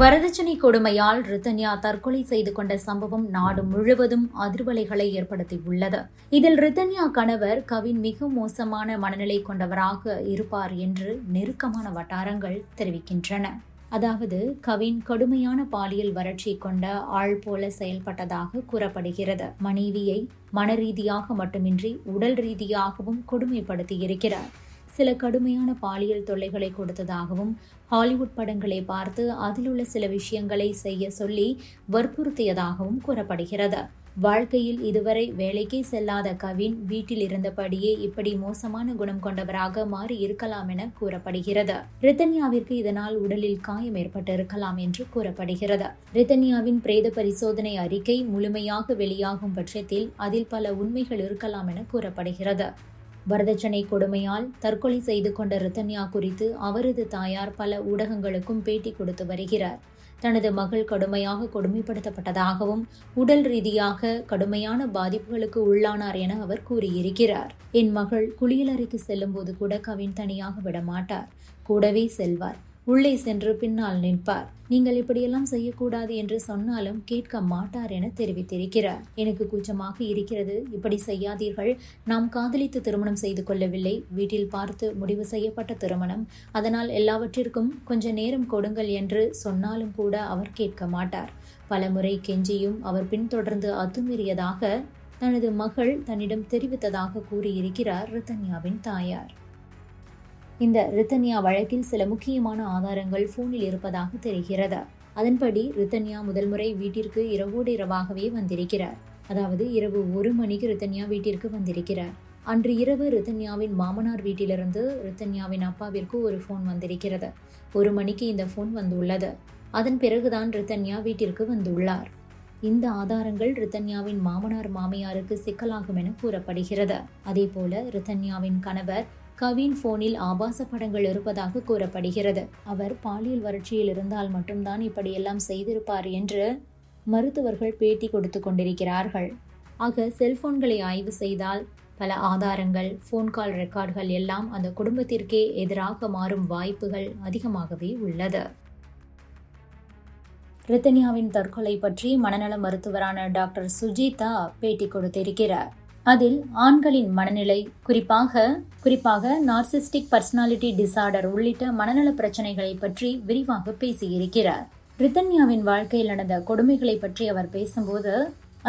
வரதட்சணை கொடுமையால் ரித்தன்யா தற்கொலை செய்து கொண்ட சம்பவம் நாடு முழுவதும் அதிர்வலைகளை ஏற்படுத்தியுள்ளது. இதில் ரித்தன்யா கணவர் கவின் மிக மோசமான மனநிலை கொண்டவராக இருப்பார் என்று நெருக்கமான வட்டாரங்கள் தெரிவிக்கின்றன. அதாவது கவின் கடுமையான பாலியல் வறட்சி கொண்ட ஆள் போல செயல்பட்டதாக கூறப்படுகிறது. மனைவியை மன ரீதியாக மட்டுமின்றி உடல் ரீதியாகவும் கொடுமைப்படுத்தியிருக்கிறார். சில கடுமையான பாலியல் தொல்லைகளை கொடுத்ததாகவும் ஹாலிவுட் படங்களை பார்த்து அதிலுள்ள சில விஷயங்களை செய்ய சொல்லி வற்புறுத்தியதாகவும் கூறப்படுகிறது. வாழ்க்கையில் இதுவரை வேலைக்கே செல்லாத கவின் வீட்டில் இருந்தபடியே இப்படி மோசமான குணம் கொண்டவராக மாறி இருக்கலாம் என கூறப்படுகிறது. ரித்தன்யாவிற்கு இதனால் உடலில் காயம் ஏற்பட்டிருக்கலாம் என்று கூறப்படுகிறது. ரித்தன்யாவின் பிரேத பரிசோதனை அறிக்கை முழுமையாக வெளியாகும் பட்சத்தில் அதில் பல உண்மைகள் இருக்கலாம் என கூறப்படுகிறது. வரதட்சணை கொடுமையால் தற்கொலை செய்து கொண்ட ரித்தன்யா குறித்து அவரது தாயார் பல ஊடகங்களுக்கும் பேட்டி கொடுத்து வருகிறார். தனது மகள் கடுமையாக கொடுமைப்படுத்தப்பட்டதாகவும் உடல் ரீதியாக கடுமையான பாதிப்புகளுக்கு உள்ளானார் என அவர் கூறியிருக்கிறார். என் மகள் குளியலறைக்கு செல்லும்போது கூட கவின் தனியாக விடமாட்டார். கூடவே செல்வார். உள்ளே சென்று பின்னால் நிற்பார். நீங்கள் இப்படியெல்லாம் செய்யக்கூடாது என்று சொன்னாலும் கேட்க மாட்டார் என தெரிவித்திருக்கிறார். எனக்கு கூச்சமாக இருக்கிறது. இப்படி செய்யாதீர்கள். நாம் காதலித்து திருமணம் செய்து கொள்ளவில்லை. வீட்டில் பார்த்து முடிவு செய்யப்பட்ட திருமணம். அதனால் எல்லாவற்றிற்கும் கொஞ்ச நேரம் கொடுங்கள் என்று சொன்னாலும் கூட அவர் கேட்க மாட்டார். பலமுறை கெஞ்சியும் அவர் பின்தொடர்ந்து அத்துமீறியதாக தனது மகள் தன்னிடம் தெரிவித்ததாக கூறியிருக்கிறார் ரித்தன்யாவின் தாயார். இந்த ரித்தன்யா வழக்கில் சில முக்கியமான ஆதாரங்கள் போனில் இருப்பதாக தெரிகிறது. அதன்படி ரித்தன்யா முதல் முறை வீட்டிற்கு இரவோடு இரவாகவே வந்திருக்கிறார். அதாவது இரவு ஒரு மணிக்கு ரித்தன்யா வீட்டிற்கு வந்திருக்கிறார். அன்று இரவு ரித்தன்யாவின் மாமனார் வீட்டிலிருந்து ரித்தன்யாவின் அப்பாவிற்கு ஒரு ஃபோன் வந்திருக்கிறது. ஒரு மணிக்கு இந்த ஃபோன் வந்துள்ளது. அதன் பிறகுதான் ரித்தன்யா வீட்டிற்கு வந்துள்ளார். இந்த ஆதாரங்கள் ரித்தன்யாவின் மாமனார் மாமியாருக்கு சிக்கலாகும் என கூறப்படுகிறது. அதே போல ரித்தன்யாவின் கணவர் கவின் போனில் ஆபாச படங்கள் இருப்பதாக கூறப்படுகிறது. அவர் பாலியல் வறட்சியில் இருந்தால் மட்டும்தான் இப்படியெல்லாம் செய்திருப்பார் என்று மருத்துவர்கள் பேட்டி கொடுத்து கொண்டிருக்கிறார்கள். ஆக செல்போன்களை ஆய்வு செய்தால் பல ஆதாரங்கள் ஃபோன் கால் ரெக்கார்டுகள் எல்லாம் அந்த குடும்பத்திற்கே எதிராக மாறும் வாய்ப்புகள் அதிகமாகவே உள்ளது. ரித்தன்யாவின் தற்கொலை பற்றி மனநல மருத்துவரான டாக்டர் சுஜிதா பேட்டி கொடுத்திருக்கிறார். அதில் ஆண்களின் மனநிலை குறிப்பாக குறிப்பாக நார்சிஸ்டிக் பர்சனாலிட்டி டிசார்டர் உள்ளிட்ட மனநல பிரச்சனைகளை பற்றி விரிவாக பேசியிருக்கிறார். பிரித்தன்யாவின் வாழ்க்கையில் நடந்த கொடுமைகளை பற்றி அவர் பேசும்போது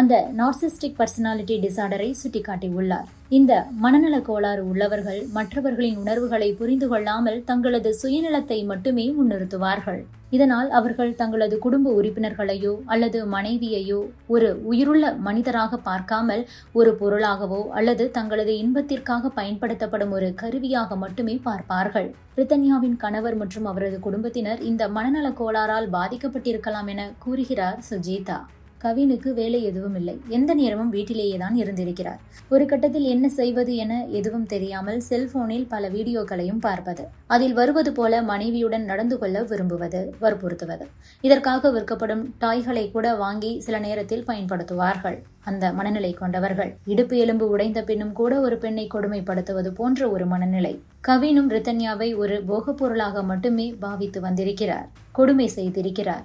அந்த நார்சிஸ்டிக் பர்சனாலிட்டி டிசார்டரை சுட்டிக்காட்டியுள்ளார். இந்த மனநல கோளாறு உள்ளவர்கள் மற்றவர்களின் உணர்வுகளை புரிந்து கொள்ளாமல் தங்களது சுயநலத்தை மட்டுமே முன்னிறுத்துவார்கள். இதனால் அவர்கள் தங்களது குடும்ப உறுப்பினர்களையோ அல்லது மனைவியையோ ஒரு உயிருள்ள மனிதராக பார்க்காமல் ஒரு பொருளாகவோ அல்லது தங்களது இன்பத்திற்காக பயன்படுத்தப்படும் ஒரு கருவியாக மட்டுமே பார்ப்பார்கள். பிரித்தன்யாவின் கணவர் மற்றும் அவரது குடும்பத்தினர் இந்த மனநல கோளாறால் பாதிக்கப்பட்டிருக்கலாம் என கூறுகிறார் சுஜீதா. கவினுக்கு வேலை எதுவும் இல்லை எந்த நேரமும் வீட்டிலேயே தான் இருந்திருக்கிறார். ஒரு கட்டத்தில் என்ன செய்வது என எதுவும் தெரியாமல் செல்போனில் பல வீடியோக்களையும் பார்ப்பது அதில் வருவது போல மனைவியுடன் நடந்து கொள்ள விரும்புவது வற்புறுத்துவது. இதற்காக விற்கப்படும் டாய்களை கூட வாங்கி சில நேரத்தில் பயன்படுத்துவார்கள். அந்த மனநிலை கொண்டவர்கள் இடுப்பு எலும்பு உடைந்த பின்னும் கூட ஒரு பெண்ணை கொடுமைப்படுத்துவது போன்ற ஒரு மனநிலை. கவினும் ரித்தன்யாவை ஒரு போகப் பொருளாக மட்டுமே பாவித்து வந்திருக்கிறார். கொடுமை செய்திருக்கிறார்.